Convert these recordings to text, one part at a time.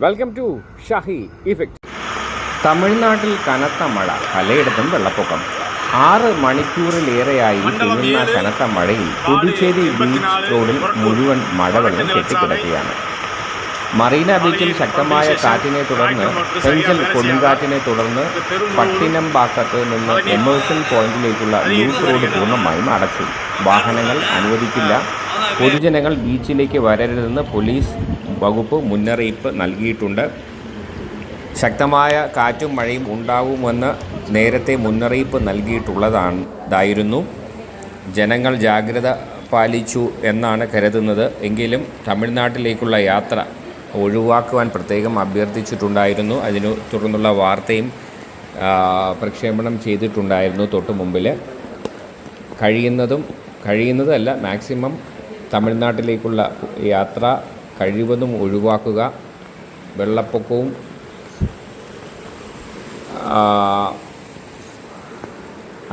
Welcome to Shahi effect തമിഴ്നാട്ടിൽ കനത്ത മഴ പലയിടത്തും വെള്ളപ്പൊക്കം. ആറ് മണിക്കൂറിലേറെയായി പെയ്യുന്ന കനത്ത മഴയിൽ പുതുച്ചേരി ബീച്ച് റോഡിൽ മുഴുവൻ മഴവെള്ളം കെട്ടിക്കിടക്കുകയാണ്. മറീന ബീച്ചിൽ ശക്തമായ കാറ്റിനെ തുടർന്ന് സെഞ്ചൽ കൊടുങ്കാറ്റിനെ തുടർന്ന് പട്ടിനംപാക്കത്ത് നിന്ന് എമേഴ്സൺ പോയിന്റിലേക്കുള്ള ലൂസ് റോഡ് പൂർണമായും അടച്ചു. വാഹനങ്ങൾ അനുവദിക്കില്ല. പൊതുജനങ്ങൾ ബീച്ചിലേക്ക് വരരുതെന്ന് പോലീസ് വകുപ്പ് മുന്നറിയിപ്പ് നൽകിയിട്ടുണ്ട്. ശക്തമായ കാറ്റും മഴയും ഉണ്ടാവുമെന്ന് നേരത്തെ മുന്നറിയിപ്പ് നൽകിയിട്ടുള്ളതാണ് ഇതായിരുന്നു ജനങ്ങൾ ജാഗ്രത പാലിച്ചു എന്നാണ് കരുതുന്നത്. എങ്കിലും തമിഴ്നാട്ടിലേക്കുള്ള യാത്ര ഒഴിവാക്കുവാൻ പ്രത്യേകം അഭ്യർത്ഥിച്ചിട്ടുണ്ടായിരുന്നു. അതിനു തുടർന്നുള്ള വാർത്തയും പ്രക്ഷേപണം ചെയ്തിട്ടുണ്ടായിരുന്നു തൊട്ടു മുമ്പിൽ കഴിയുന്നതും കഴിയുന്നതല്ല മാക്സിമം തമിഴ്നാട്ടിലേക്കുള്ള യാത്ര കഴിവതും ഒഴിവാക്കുക. വെള്ളപ്പൊക്കവും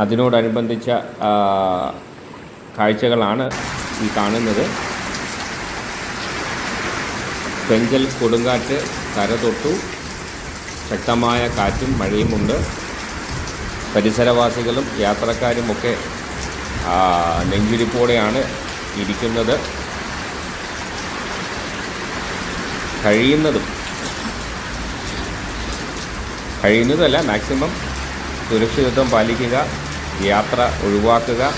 അതിനോടനുബന്ധിച്ച കാഴ്ചകളാണ് ഈ കാണുന്നത്. പെഞ്ചൽ കൊടുങ്കാറ്റ് കരതൊട്ടു. ശക്തമായ കാറ്റും മഴയുമുണ്ട് പരിസരവാസികളും യാത്രക്കാരുമൊക്കെ നെഞ്ചിരിപ്പോടെയാണ് ഇരിക്കുന്നത്. കഴിയുന്നതും. കഴിയുന്നതല്ല മാക്സിമം സുരക്ഷിതത്വം പാലിക്കുക യാത്ര ഒഴിവാക്കുക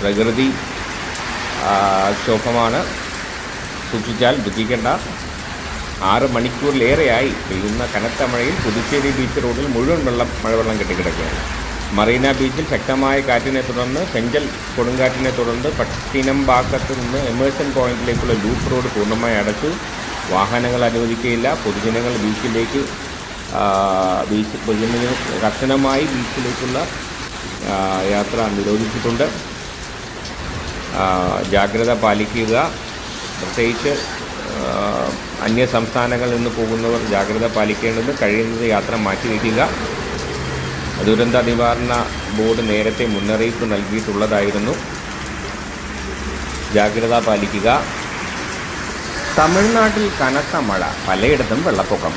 പ്രകൃതി ക്ഷോഭമാണ്. സൂക്ഷിച്ചാൽ ദുഃഖിക്കേണ്ട ആറ് മണിക്കൂറിലേറെയായി പെയ്യുന്ന കനത്ത മഴയിൽ പുതുച്ചേരി ബീച്ച് റോഡിൽ മുഴുവൻ വെള്ളം മഴവെള്ളം കെട്ടിക്കിടക്കുകയാണ്. മറീന ബീച്ചിൽ ശക്തമായ കാറ്റിനെ തുടർന്ന് സെഞ്ചൽ കൊടുങ്കാറ്റിനെ തുടർന്ന് പട്ടിനംപാക്കത്ത് നിന്ന് എമേഴ്സൺ പോയിന്റിലേക്കുള്ള ലൂപ്പ് റോഡ് പൂർണമായി അടച്ചു. വാഹനങ്ങൾ അനുവദിക്കുകയില്ല പൊതുജനങ്ങൾ ബീച്ചിലേക്ക് ബീച്ച് പൊതുജനങ്ങൾ കർശനമായി ബീച്ചിലേക്കുള്ള യാത്ര നിരോധിച്ചിട്ടുണ്ട്. ജാഗ്രത പാലിക്കുക. പ്രത്യേകിച്ച് അന്യ സംസ്ഥാനങ്ങളിൽ നിന്ന് പോകുന്നവർ ജാഗ്രത പാലിക്കേണ്ടത് കഴിയുന്നത് യാത്ര മാറ്റി മാറ്റിവെക്കുക. ദുരന്ത നിവാരണ ബോർഡ് നേരത്തെ മുന്നറിയിപ്പ് നൽകിയിട്ടുള്ളതായിരുന്നു. ജാഗ്രത പാലിക്കുക. തമിഴ്നാട്ടിൽ കനത്ത മഴ പലയിടത്തും വെള്ളപ്പൊക്കം.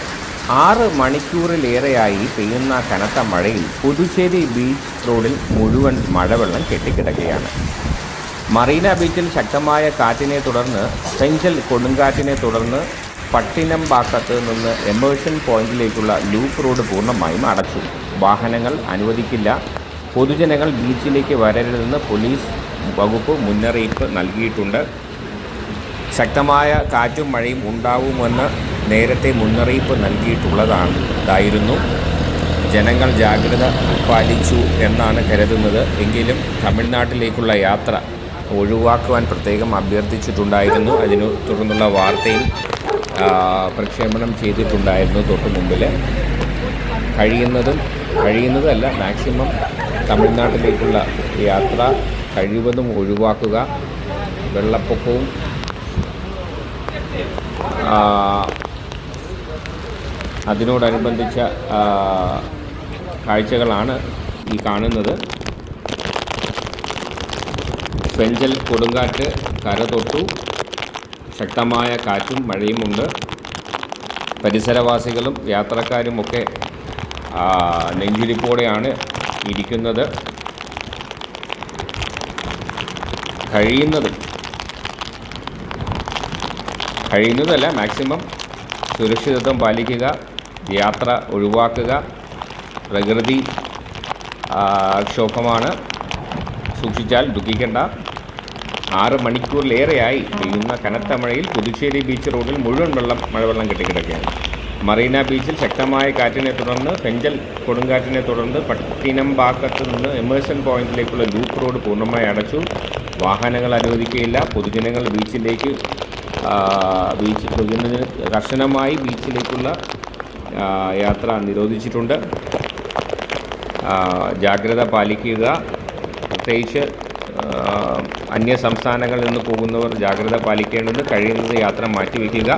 ആറ് മണിക്കൂറിലേറെയായി പെയ്യുന്ന കനത്ത മഴയിൽ പുതുച്ചേരി ബീച്ച് റോഡിൽ മുഴുവൻ മഴവെള്ളം കെട്ടിക്കിടക്കുകയാണ്. മറീന ബീച്ചിൽ ശക്തമായ കാറ്റിനെ തുടർന്ന് സെഞ്ചൽ കൊടുങ്കാറ്റിനെ തുടർന്ന് പട്ടിനംപാക്കത്ത് നിന്ന് എമേഴ്സൺ പോയിന്റിലേക്കുള്ള ലൂപ്പ് റോഡ് പൂർണമായും അടച്ചു. വാഹനങ്ങൾ അനുവദിക്കില്ല. പൊതുജനങ്ങൾ ബീച്ചിലേക്ക് വരരുതെന്ന് പോലീസ് വകുപ്പ് മുന്നറിയിപ്പ് നൽകിയിട്ടുണ്ട്. ശക്തമായ കാറ്റും മഴയും ഉണ്ടാവുമെന്ന് നേരത്തെ മുന്നറിയിപ്പ് നൽകിയിട്ടുള്ളതാണ്. ഇതായിരുന്നു. ജനങ്ങൾ ജാഗ്രത പാലിച്ചു എന്നാണ് കരുതുന്നത്. എങ്കിലും തമിഴ്നാട്ടിലേക്കുള്ള യാത്ര ഒഴിവാക്കുവാൻ പ്രത്യേകം അഭ്യർത്ഥിച്ചിട്ടുണ്ടായിരുന്നു. അതിനു തുടർന്നുള്ള വാർത്തയും പ്രക്ഷേപണം ചെയ്തിട്ടുണ്ടായിരുന്നു തൊട്ടു മുമ്പിൽ കഴിയുന്നതും കഴിയുന്നതല്ല. മാക്സിമം തമിഴ്നാട്ടിലേക്കുള്ള യാത്ര കഴിവതും ഒഴിവാക്കുക. വെള്ളപ്പൊക്കവും അതിനോടനുബന്ധിച്ച കാഴ്ചകളാണ് ഈ കാണുന്നത്. പെഞ്ചൽ കൊടുങ്കാറ്റ് കരതൊട്ടു. ശക്തമായ കാറ്റും മഴയുമുണ്ട്. പരിസരവാസികളും യാത്രക്കാരുമൊക്കെ നെഞ്ചിരിപ്പോടെയാണ് ഇരിക്കുന്നത്. കഴിയുന്നതും കഴിയുന്നതല്ല മാക്സിമം സുരക്ഷിതത്വം പാലിക്കുക യാത്ര ഒഴിവാക്കുക പ്രകൃതി ക്ഷോഭമാണ്. സൂക്ഷിച്ചാൽ ദുഃഖിക്കേണ്ട. ആറ് മണിക്കൂറിലേറെയായി പെയ്യുന്ന കനത്ത മഴയിൽ പുതുച്ചേരി ബീച്ച് റോഡിൽ മുഴുവൻ വെള്ളം മഴവെള്ളം കെട്ടിക്കിടക്കുകയാണ്. മറീന ബീച്ചിൽ ശക്തമായ കാറ്റിനെ തുടർന്ന് പെഞ്ചൽ കൊടുങ്കാറ്റിനെ തുടർന്ന് പട്ടിനംബാക്കത്ത് നിന്ന് എമേഴ്സൺ പോയിന്റിലേക്കുള്ള ലൂപ്പ് റോഡ് പൂർണമായി അടച്ചു. വാഹനങ്ങൾ അനുവദിക്കുകയില്ല. പൊതുജനങ്ങൾ ബീച്ചിലേക്ക് ബീച്ച് പൊതുജനത്തിന് കർശനമായി ബീച്ചിലേക്കുള്ള യാത്ര നിരോധിച്ചിട്ടുണ്ട്. ജാഗ്രത പാലിക്കുക. പ്രത്യേകിച്ച് അന്യ സംസ്ഥാനങ്ങളിൽ നിന്ന് പോകുന്നവർ ജാഗ്രത പാലിക്കേണ്ടത് കഴിയുന്നത് യാത്ര മാറ്റിവെക്കുക.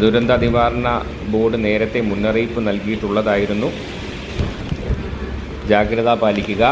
ദുരന്ത നിവാരണ ബോർഡ് നേരത്തെ മുന്നറിയിപ്പ് നൽകിയിട്ടുള്ളതായിരുന്നു. ജാഗ്രത പാലിക്കുക.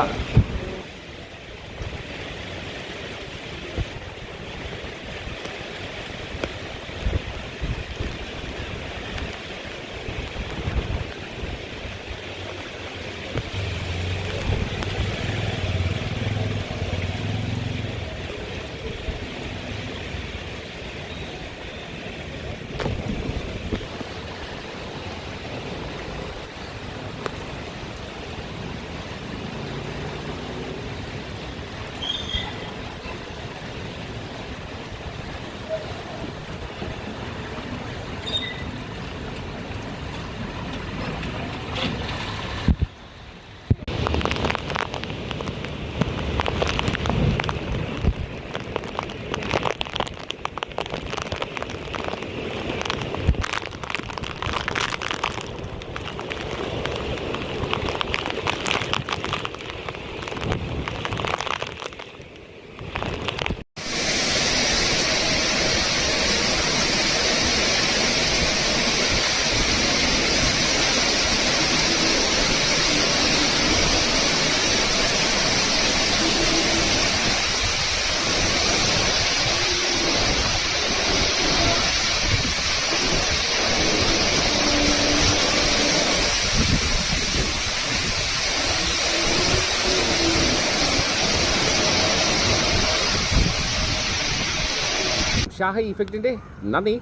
ഷാഹ ഇഫക്റ്റിന്റെ നന്ദി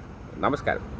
നമസ്കാരം.